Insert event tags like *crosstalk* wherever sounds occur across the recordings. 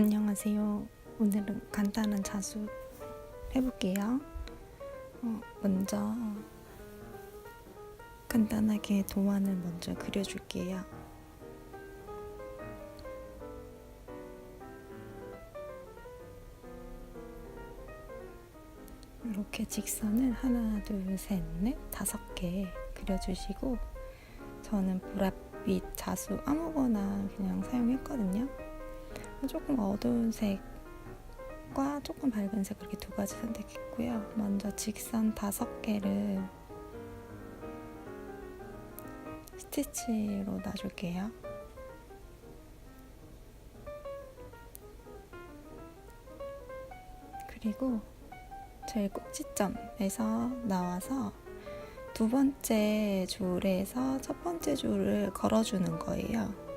안녕하세요. 오늘은 간단한 자수 해볼게요. 어, 먼저 간단하게 도안을 먼저 그려줄게요. 이렇게 직선을 하나, 둘, 셋, 넷, 다섯 개 그려주시고 저는 보랏빛 자수 아무거나 그냥 사용했거든요. 조금 어두운 색과 조금 밝은 색 그렇게 두 가지 선택했고요. 먼저 직선 다섯 개를 스티치로 놔줄게요. 그리고 제일 꼭지점에서 나와서 두 번째 줄에서 첫 번째 줄을 걸어주는 거예요.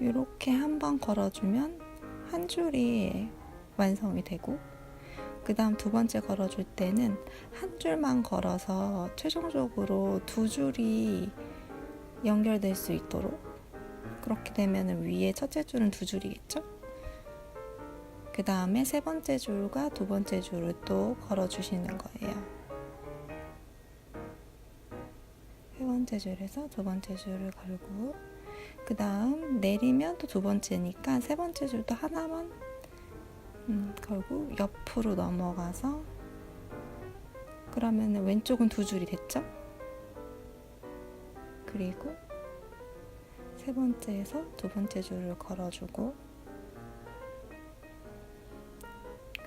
이렇게 한 번 걸어주면 한 줄이 완성이 되고 그 다음 두 번째 걸어줄 때는 한 줄만 걸어서 최종적으로 두 줄이 연결될 수 있도록 그렇게 되면 위에 첫째 줄은 두 줄이겠죠? 그 다음에 세 번째 줄과 두 번째 줄을 또 걸어주시는 거예요. 세 번째 줄에서 두 번째 줄을 걸고 그 다음 내리면 또 두 번째니까 세 번째 줄도 하나만 음, 걸고 옆으로 넘어가서 그러면 왼쪽은 두 줄이 됐죠? 그리고 세 번째에서 두 번째 줄을 걸어주고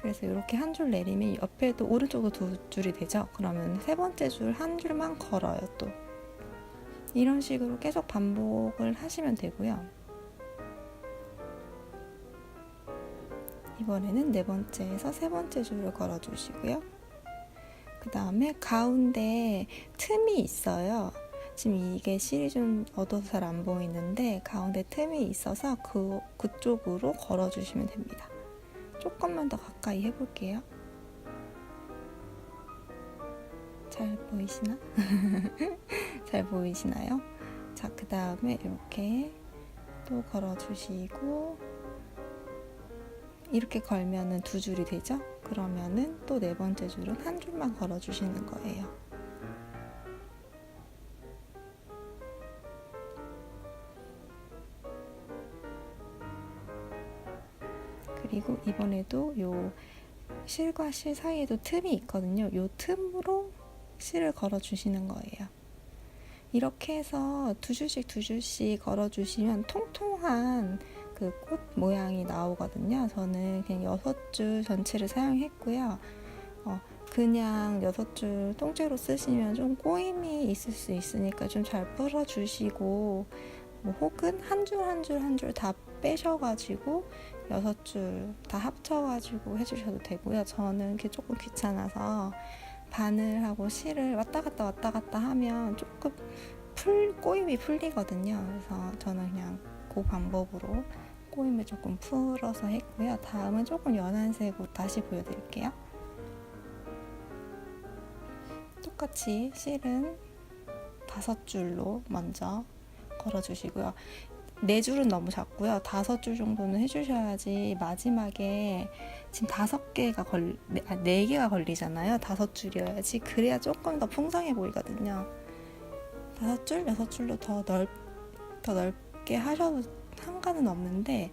그래서 이렇게 한 줄 내리면 옆에도 오른쪽도 두 줄이 되죠? 그러면 세 번째 줄 한 줄만 걸어요 또 이런 식으로 계속 반복을 하시면 되고요. 이번에는 네 번째에서 세 번째 줄을 걸어 주시고요. 그 다음에 가운데 틈이 있어요. 지금 이게 실이 좀 어두워서 잘 안 보이는데 가운데 틈이 있어서 그, 그쪽으로 걸어주시면 됩니다. 조금만 더 가까이 해볼게요. 잘 보이시나? *laughs* 잘 보이시나요? 자, 그 다음에 이렇게 또 걸어주시고 이렇게 걸면은 두 줄이 되죠? 그러면은 또 네 번째 줄은 한 줄만 걸어주시는 거예요. 그리고 이번에도 요 실과 실 사이에도 틈이 있거든요. 요 틈으로 실을 걸어 주시는 거예요. 이렇게 해서 두 줄씩 두 줄씩 걸어 주시면 통통한 그 꽃 모양이 나오거든요. 저는 그냥 여섯 줄 전체를 사용했고요. 어, 그냥 여섯 줄 통째로 쓰시면 좀 꼬임이 있을 수 있으니까 좀 잘 풀어 주시고 뭐 혹은 한 줄 한 줄 한 줄 다 빼셔가지고 여섯 줄 다 합쳐가지고 해주셔도 되고요. 저는 그게 조금 귀찮아서 바늘하고 실을 왔다 갔다 왔다 갔다 하면 조금 풀 꼬임이 풀리거든요. 그래서 저는 그냥 그 방법으로 꼬임을 조금 풀어서 했고요. 다음은 조금 연한 색으로 다시 보여드릴게요. 똑같이 실은 다섯 줄로 먼저 걸어주시고요. 네 줄은 너무 작고요. 다섯 줄 정도는 해주셔야지 마지막에 지금 다섯 개가 걸, 네, 아, 네 개가 걸리잖아요. 다섯 줄이어야지. 그래야 조금 더 풍성해 보이거든요. 다섯 줄, 여섯 줄로 더 넓, 더 넓게 하셔도 상관은 없는데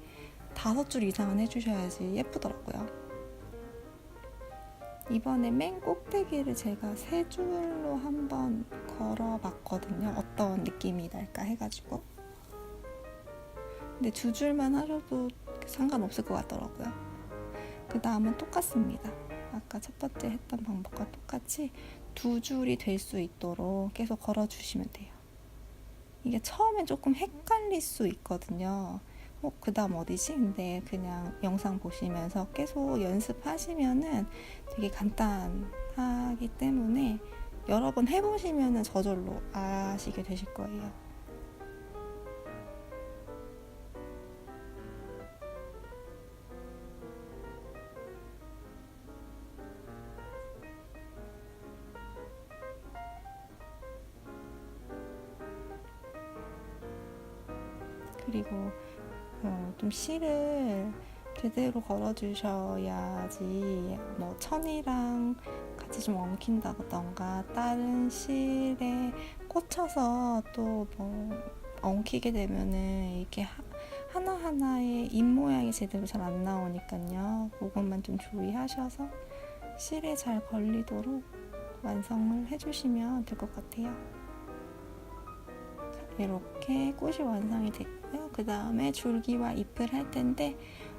다섯 줄 이상은 해주셔야지 예쁘더라고요. 이번에 맨 꼭대기를 제가 세 줄로 한번 걸어봤거든요. 어떤 느낌이 날까 해가지고. 근데 두 줄만 하셔도 상관없을 것 같더라고요. 그 다음은 똑같습니다. 아까 첫 번째 했던 방법과 똑같이 두 줄이 될 수 있도록 계속 걸어주시면 돼요. 이게 처음엔 조금 헷갈릴 수 있거든요. 어, 그 다음 어디지? 근데 그냥 영상 보시면서 계속 연습하시면은 되게 간단하기 때문에 여러 번 해보시면은 저절로 아시게 되실 거예요. 그리고 어, 좀 실을 제대로 걸어주셔야지 뭐 천이랑 같이 좀 엉킨다던가 다른 실에 꽂혀서 또 뭐 엉키게 되면은 이렇게 하, 하나하나의 입 모양이 제대로 잘 안 나오니까요. 그것만 좀 주의하셔서 실에 잘 걸리도록 완성을 해주시면 될 것 같아요. 자, 이렇게 꽃이 완성이 됐고 요. 그 다음에 줄기와 잎을 할 텐데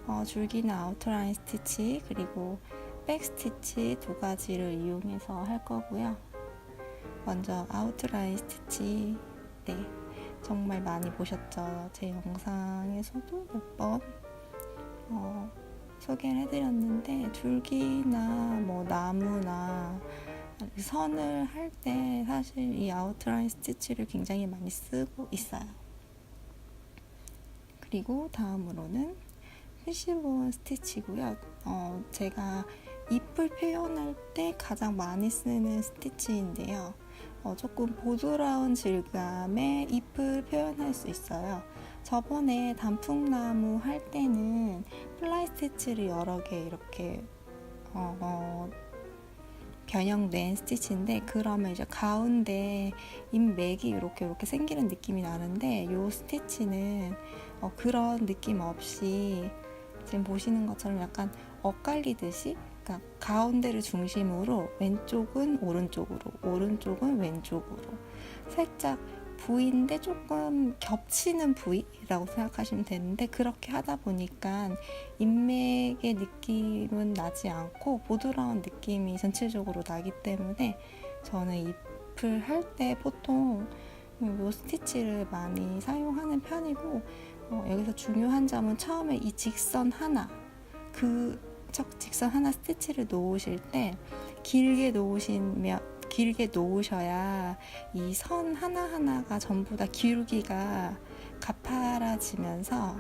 어, 줄기는 아우터라인 스티치 그리고 백 스티치 두 가지를 이용해서 할 거고요. 먼저 아우트라인 스티치 네 정말 많이 보셨죠? 제 영상에서도 몇번 어, 소개를 해드렸는데 줄기나 뭐 나무나 선을 할 때 사실 이 아우트라인 스티치를 굉장히 많이 쓰고 있어요. 그리고 다음으로는 피시본 스티치고요. 어, 제가 잎을 표현할 때 가장 많이 쓰는 스티치인데요. 어, 조금 보드라운 질감의 잎을 표현할 수 있어요. 저번에 단풍나무 할 때는 플라이 스티치를 여러 개 이렇게 어, 어, 변형된 스티치인데 그러면 이제 가운데 잎맥이 이렇게 이렇게 생기는 느낌이 나는데 이 스티치는 어, 그런 느낌 없이 지금 보시는 것처럼 약간 엇갈리듯이 그러니까 가운데를 중심으로 왼쪽은 오른쪽으로 오른쪽은 왼쪽으로. 살짝 부위인데 조금 겹치는 부위라고 생각하시면 되는데 그렇게 하다 보니까 인맥의 느낌은 나지 않고 보드라운 느낌이 전체적으로 나기 때문에 저는 잎을 할 때 보통 이 스티치를 많이 사용하는 편이고 어, 여기서 중요한 점은 처음에 이 직선 하나 그 직선 하나 스티치를 놓으실 때 길게 놓으시면 길게 놓으셔야 이 선 하나하나가 전부 다 기울기가 가파라지면서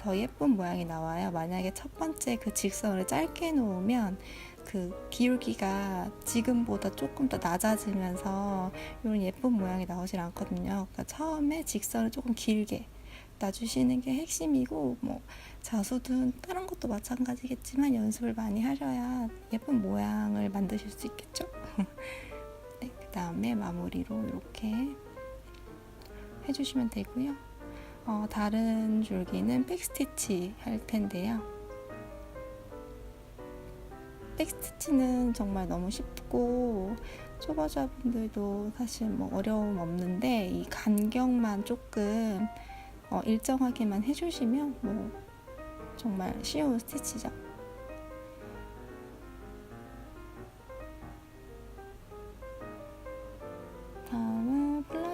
더 예쁜 모양이 나와요. 만약에 첫 번째 그 직선을 짧게 놓으면 그 기울기가 지금보다 조금 더 낮아지면서 이런 예쁜 모양이 나오질 않거든요. 그러니까 처음에 직선을 조금 길게 놔주시는 게 핵심이고 뭐 자수든 다른 것도 마찬가지겠지만 연습을 많이 하셔야 예쁜 모양을 만드실 수 있겠죠. *laughs* 네, 그 다음에 마무리로 이렇게 해주시면 되고요. 어, 다른 줄기는 백스티치 할 텐데요. 백스티치는 정말 너무 쉽고 초보자분들도 사실 뭐 어려움 없는데 이 간격만 조금 어, 일정하게만 해주시면 뭐 정말 쉬운 스티치죠.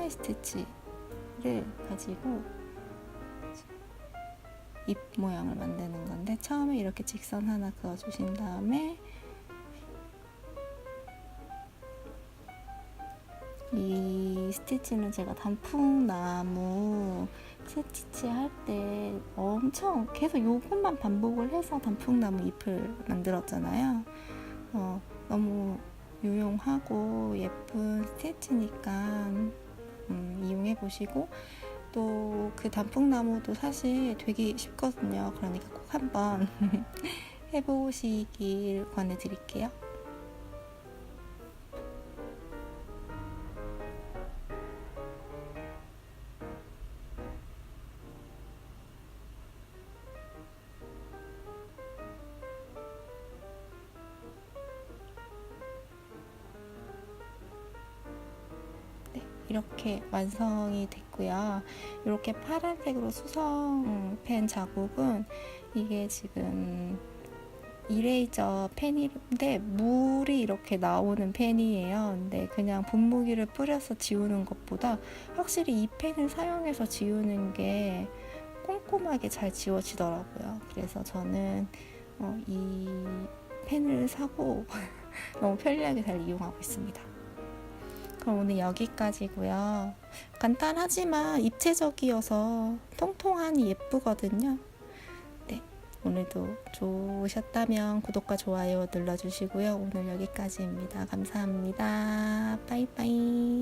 플라이 스티치를 가지고 잎 모양을 만드는 건데 처음에 이렇게 직선 하나 그어주신 다음에 이 스티치는 제가 단풍나무 스티치 할 때 엄청 계속 요것만 반복을 해서 단풍나무 잎을 만들었잖아요. 어, 너무 유용하고 예쁜 스티치니까 음, 이용해 보시고 또 그 단풍나무도 사실 되게 쉽거든요. 그러니까 꼭 한번 *laughs* 해보시길 권해드릴게요. 이렇게 완성이 됐고요. 이렇게 파란색으로 수성펜 자국은 이게 지금 이레이저 펜인데 물이 이렇게 나오는 펜이에요. 근데 그냥 분무기를 뿌려서 지우는 것보다 확실히 이 펜을 사용해서 지우는 게 꼼꼼하게 잘 지워지더라고요. 그래서 저는 어, 이 펜을 사고 *laughs* 너무 편리하게 잘 이용하고 있습니다. 그럼 오늘 여기까지고요. 간단하지만 입체적이어서 통통하니 예쁘거든요. 네, 오늘도 좋으셨다면 구독과 좋아요 눌러주시고요. 오늘 여기까지입니다. 감사합니다. 빠이빠이.